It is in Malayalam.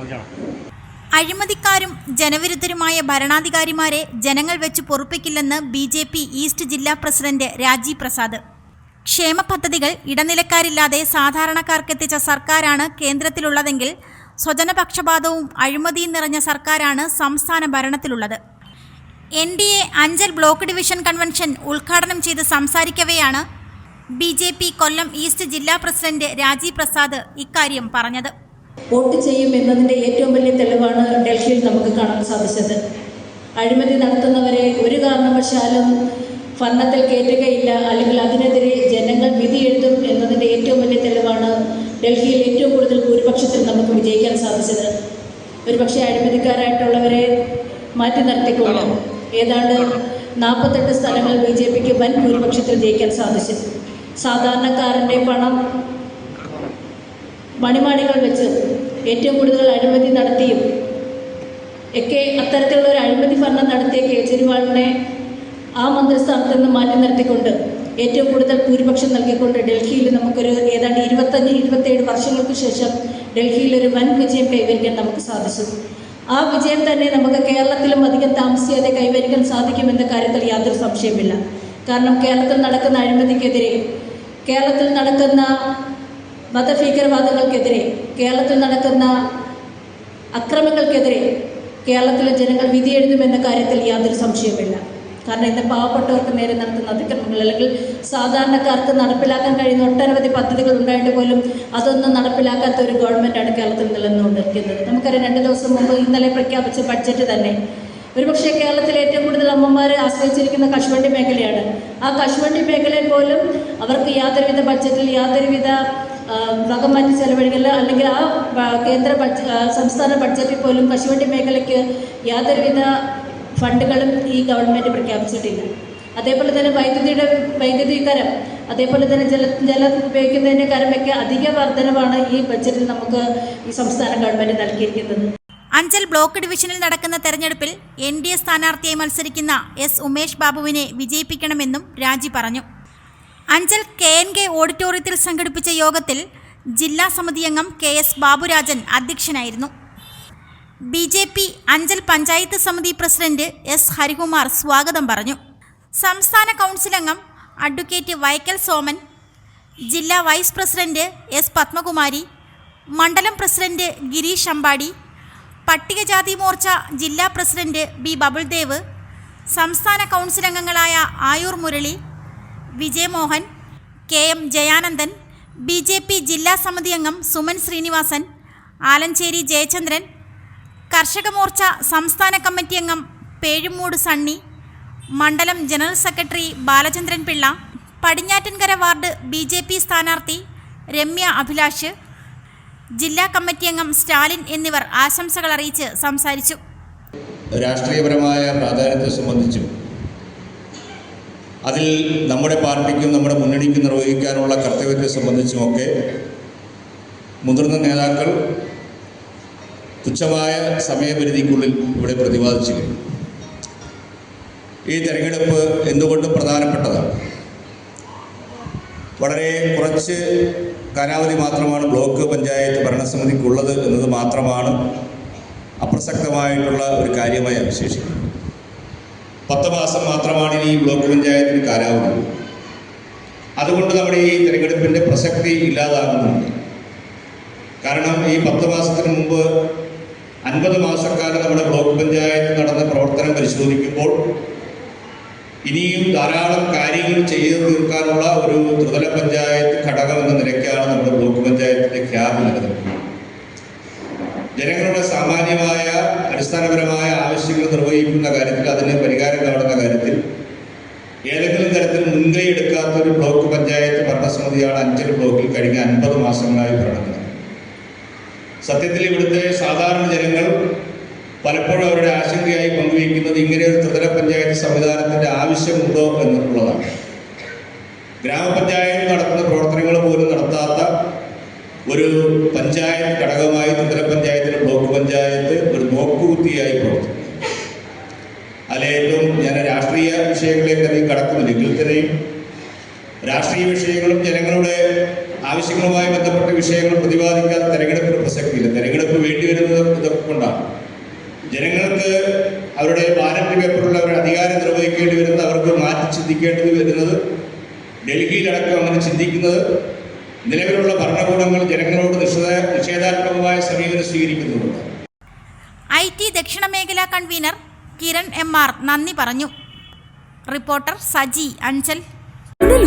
ഓക്കെയാണോ അഴിമതിക്കാരും ജനവിരുദ്ധരുമായ ഭരണാധികാരിമാരെ ജനങ്ങൾ വെച്ച് പൊറുപ്പിക്കില്ലെന്ന് ബി ജെ പി ഈസ്റ്റ് ജില്ലാ പ്രസിഡന്റ് രാജീവ് പ്രസാദ്. ക്ഷേമ പദ്ധതികൾ ഇടനിലക്കാരില്ലാതെ സാധാരണക്കാർക്കെത്തിച്ച സർക്കാരാണ് കേന്ദ്രത്തിലുള്ളതെങ്കിൽ സ്വജനപക്ഷപാതവും അഴിമതിയും നിറഞ്ഞ സർക്കാരാണ് സംസ്ഥാന ഭരണത്തിലുള്ളത്. N D A Anchal block division convention ഉദ്ഘാടനം ചെയ്ത് സംസാരിക്കവെയാണ് B J P Kollam east ജില്ലാ പ്രസിഡന്റ് രാജീവ് പ്രസാദ് ഇക്കാര്യം പറഞ്ഞത്. വോട്ട് ചെയ്യും എന്നതിന്റെ ഏറ്റവും വലിയ തെളിവാണ് ഡൽഹിയിൽ നമുക്ക് കാണാൻ സാധിച്ചത്. അഴിമതി നടത്തുന്നവരെ ഒരു കാരണവശാലും ഭരണത്തിൽ കയറ്റുകയില്ല അല്ലെങ്കിൽ അതിനെതിരെ ജനങ്ങൾ വിധി എഴുതും എന്നതിന്റെ ഏറ്റവും വലിയ തെളിവാണ് ഡൽഹിയിൽ ഏറ്റവും കൂടുതൽ ഭൂരിപക്ഷത്തിൽ നമുക്ക് വിജയിക്കാൻ സാധിച്ചത്. ഒരുപക്ഷെ അഴിമതിക്കാരായിട്ടുള്ളവരെ മാറ്റി നിർത്തിക്കൊണ്ട് ഏതാണ്ട് നാൽപ്പത്തെട്ട് സ്ഥലങ്ങൾ ബി ജെ പിക്ക് വൻ ഭൂരിപക്ഷത്തിൽ ജയിക്കാൻ സാധിച്ചു. സാധാരണക്കാരന്റെ പണം മണിമാണികൾ വെച്ച് ഏറ്റവും കൂടുതൽ അഴിമതി നടത്തിയും ഒക്കെ അത്തരത്തിലുള്ള ഒരു അഴിമതി ഭരണം നടത്തിയ കേജ്രിവാളിനെ ആ മന്ത്രിസ്ഥാനത്ത് നിന്ന് മാറ്റി നിർത്തിക്കൊണ്ട് ഏറ്റവും കൂടുതൽ ഭൂരിപക്ഷം നൽകിക്കൊണ്ട് ഡൽഹിയിൽ നമുക്കൊരു ഏതാണ്ട് ഇരുപത്തഞ്ച് ഇരുപത്തേഴ് വർഷങ്ങൾക്ക് ശേഷം ഡൽഹിയിൽ ഒരു വൻ വിജയം കൈവരിക്കാൻ നമുക്ക് സാധിച്ചു. ആ വിജയം തന്നെ നമുക്ക് കേരളത്തിലും അധികം താമസിയാതെ കൈവരിക്കാൻ സാധിക്കുമെന്ന കാര്യത്തിൽ യാതൊരു സംശയമില്ല കാരണം കേരളത്തിൽ നടക്കുന്ന അഴിമതിക്കെതിരെ കേരളത്തിൽ നടക്കുന്ന മതഭീകരവാദങ്ങൾക്കെതിരെ കേരളത്തിൽ നടക്കുന്ന അക്രമങ്ങൾക്കെതിരെ കേരളത്തിലെ ജനങ്ങൾ വിധിയെഴുതുമെന്ന കാര്യത്തിൽ യാതൊരു സംശയവുമില്ല. കാരണം ഇന്ന് പാവപ്പെട്ടവർക്ക് നേരെ നടത്തുന്ന അതിക്രമങ്ങൾ അല്ലെങ്കിൽ സാധാരണക്കാർക്ക് നടപ്പിലാക്കാൻ കഴിയുന്ന ഒട്ടനവധി പദ്ധതികൾ ഉണ്ടായിട്ട് പോലും അതൊന്നും നടപ്പിലാക്കാത്ത ഒരു ഗവൺമെന്റാണ് കേരളത്തിൽ നിലനിന്നുകൊണ്ടിരിക്കുന്നത്. നമുക്കറിയാം രണ്ട് ദിവസം മുമ്പ് ഇന്നലെ പ്രഖ്യാപിച്ച ബഡ്ജറ്റ് തന്നെ ഒരുപക്ഷെ കേരളത്തിലെ ഏറ്റവും കൂടുതൽ അമ്മമാർ ആശ്രയിച്ചിരിക്കുന്ന കശുവണ്ടി മേഖലയാണ്. ആ കശുവണ്ടി മേഖലയിൽ പോലും അവർക്ക് യാതൊരുവിധ ബഡ്ജറ്റിൽ യാതൊരുവിധ വക മാറ്റി ചെലവഴിക്കില്ല അല്ലെങ്കിൽ ആ കേന്ദ്ര ബഡ്ജ സംസ്ഥാന ബഡ്ജറ്റിൽ പോലും കശുവണ്ടി മേഖലയ്ക്ക് യാതൊരുവിധ ഫണ്ടുകളും ഈ ഗവൺമെന്റ് പ്രഖ്യാപിച്ചിട്ടില്ല. അതേപോലെ തന്നെ വൈദ്യുതിയുടെ വൈദ്യുതി കരം അതേപോലെ തന്നെ ജല ജലം ഉപയോഗിക്കുന്നതിന്റെ കരമൊക്കെ അധിക വർധനവാണ് ഈ ബഡ്ജറ്റിൽ നമുക്ക് ഈ സംസ്ഥാന ഗവൺമെന്റ് നൽകിയിരിക്കുന്നത്. അഞ്ചൽ ബ്ലോക്ക് ഡിവിഷനിൽ നടക്കുന്ന തെരഞ്ഞെടുപ്പിൽ എൻ ഡി എ സ്ഥാനാർത്ഥിയായി മത്സരിക്കുന്ന എസ് ഉമേഷ് ബാബുവിനെ വിജയിപ്പിക്കണമെന്നും രാജി പറഞ്ഞു. അഞ്ചൽ കെ എൻ കെ ഓഡിറ്റോറിയത്തിൽ സംഘടിപ്പിച്ച യോഗത്തിൽ ജില്ലാ സമിതി അംഗം കെ എസ് ബാബുരാജൻ അധ്യക്ഷനായിരുന്നു. B J P Anchal panchayat സമിതി പ്രസിഡന്റ് എസ് ഹരികുമാർ സ്വാഗതം പറഞ്ഞു. സംസ്ഥാന കൗൺസിൽ അംഗം അഡ്വക്കേറ്റ് വൈക്കൽ സോമൻ ജില്ലാ വൈസ് പ്രസിഡന്റ് എസ് പത്മകുമാരി മണ്ഡലം പ്രസിഡന്റ് ഗിരീഷ് അമ്പാടി പട്ടികജാതി മോർച്ച ജില്ലാ പ്രസിഡന്റ് ബി ബബിൾദേവ് സംസ്ഥാന കൗൺസിൽ അംഗങ്ങളായ Ayoor Murali Vijayamohan K M Jayanandan B J P ജില്ലാ സമിതി അംഗം സുമൻ ശ്രീനിവാസൻ ആലഞ്ചേരി ജയചന്ദ്രൻ കർഷക മോർച്ച സംസ്ഥാന കമ്മിറ്റി അംഗം പേഴുമൂട് സണ്ണി മണ്ഡലം general secretary Balachandran Pillai Padinjattinkara ward B സ്ഥാനാർത്ഥി രമ്യ അഭിലാഷ് ജില്ലാ കമ്മിറ്റി അംഗം സ്റ്റാലിൻ എന്നിവർ ആശംസകൾ അറിയിച്ച് സംസാരിച്ചു. രാഷ്ട്രീയപരമായ പ്രാധാന്യത്തെ സംബന്ധിച്ചും അതിൽ നമ്മുടെ പാർട്ടിക്കും നമ്മുടെ മുന്നണിക്കും നിർവഹിക്കാനുള്ള കർത്തവ്യത്തെ സംബന്ധിച്ചുമൊക്കെ മുതിർന്ന നേതാക്കൾ തുച്ഛമായ സമയപരിധിക്കുള്ളിൽ ഇവിടെ പ്രതിപാദിച്ചു ഈ തെരഞ്ഞെടുപ്പ് എന്തുകൊണ്ടും പ്രധാനപ്പെട്ടതാണ്? വളരെ കുറച്ച് കാലാവധി മാത്രമാണ് ബ്ലോക്ക് പഞ്ചായത്ത് ഭരണസമിതിക്കുള്ളത് എന്നത് മാത്രമാണ് അപ്രസക്തമായിട്ടുള്ള ഒരു കാര്യമായി അവശേഷിക്കുന്നത് പത്ത് മാസം മാത്രമാണ് ഇനി ഈ ബ്ലോക്ക് പഞ്ചായത്തിന് കാലാവധി. അതുകൊണ്ട് നമ്മുടെ ഈ തിരഞ്ഞെടുപ്പിന്റെ പ്രസക്തി ഇല്ലാതാകുന്നുണ്ട്. കാരണം ഈ പത്ത് മാസത്തിന് മുമ്പ് അൻപത് മാസക്കാലം നമ്മുടെ ബ്ലോക്ക് പഞ്ചായത്ത് നടന്ന പ്രവർത്തനം പരിശോധിക്കുമ്പോൾ ഇനിയും ധാരാളം കാര്യങ്ങൾ ചെയ്തു തീർക്കാനുള്ള ഒരു ത്രിതല പഞ്ചായത്ത് ഘടകം എന്ന നിലയ്ക്കാണ് നമ്മുടെ ബ്ലോക്ക് പഞ്ചായത്തിന്റെ ഖ്യാതി നിലനിൽക്കുന്നത്. ജനങ്ങളുടെ സാമാന്യമായ അടിസ്ഥാനപരമായ ആവശ്യങ്ങൾ നിർവഹിക്കുന്ന കാര്യത്തിൽ അതിന് പരിഹാരം കാണുന്ന കാര്യത്തിൽ ഏതെങ്കിലും തരത്തിൽ മുൻകൈ എടുക്കാത്ത ഒരു ബ്ലോക്ക് പഞ്ചായത്ത് ഭരണസമിതിയാണ് അഞ്ചൽ ബ്ലോക്കിൽ കഴിഞ്ഞ അൻപത് മാസങ്ങളായി ഭരണത്തിൽ സത്യത്തിൽ ഇവിടുത്തെ സാധാരണ ജനങ്ങൾ പലപ്പോഴും അവരുടെ ആശങ്കയായി പങ്കുവയ്ക്കുന്നത് ഇങ്ങനെ ഒരു ത്രിതല പഞ്ചായത്ത് സംവിധാനത്തിന്റെ ആവശ്യമുണ്ടോ എന്നുള്ളതാണ്. ഗ്രാമപഞ്ചായത്ത് നടത്തുന്ന പ്രവർത്തനങ്ങൾ പോലും നടത്താത്ത ഒരു പഞ്ചായത്ത് ഘടകമായി ത്രിതല പഞ്ചായത്തിന് ബ്ലോക്ക് പഞ്ചായത്ത് ഒരു നോക്കുകുത്തിയായി പ്രവർത്തിക്കും അതിലേറ്റവും ഞാൻ രാഷ്ട്രീയ വിഷയങ്ങളിലേക്ക് അധികം കടക്കുന്നില്ലെങ്കിൽ തന്നെയും രാഷ്ട്രീയ വിഷയങ്ങളും ജനങ്ങളുടെ ആവശ്യങ്ങളുമായി ബന്ധപ്പെട്ട വിഷയങ്ങൾ പ്രതിപാദിക്കാതെ തെരഞ്ഞെടുപ്പിന് പ്രസക്തിയില്ല. തെരഞ്ഞെടുപ്പ് വേണ്ടി വരുന്നത് ഇതൊക്കെ കൊണ്ടാണ്. ജനങ്ങൾക്ക് അവരുടെ ബാലറ്റ് പേപ്പറുള്ള അവരുടെ അധികാരം നിർവഹിക്കേണ്ടി വരുന്നത് അവർക്ക് മാറ്റി ചിന്തിക്കേണ്ടി വരുന്നത് ഡൽഹിയിലടക്കം അങ്ങനെ ചിന്തിക്കുന്നത് നിലവിലുള്ള ഭരണകൂടങ്ങൾ ജനങ്ങളോട് നിഷേധ നിഷേധാത്മകമായ സമീപനം സ്വീകരിക്കുന്നുണ്ട്. ഐ ടി ദക്ഷിണ മേഖലാ കൺവീനർ കിരൺ എം ആർ നന്ദി പറഞ്ഞു. റിപ്പോർട്ടർ സജി അഞ്ചൽ.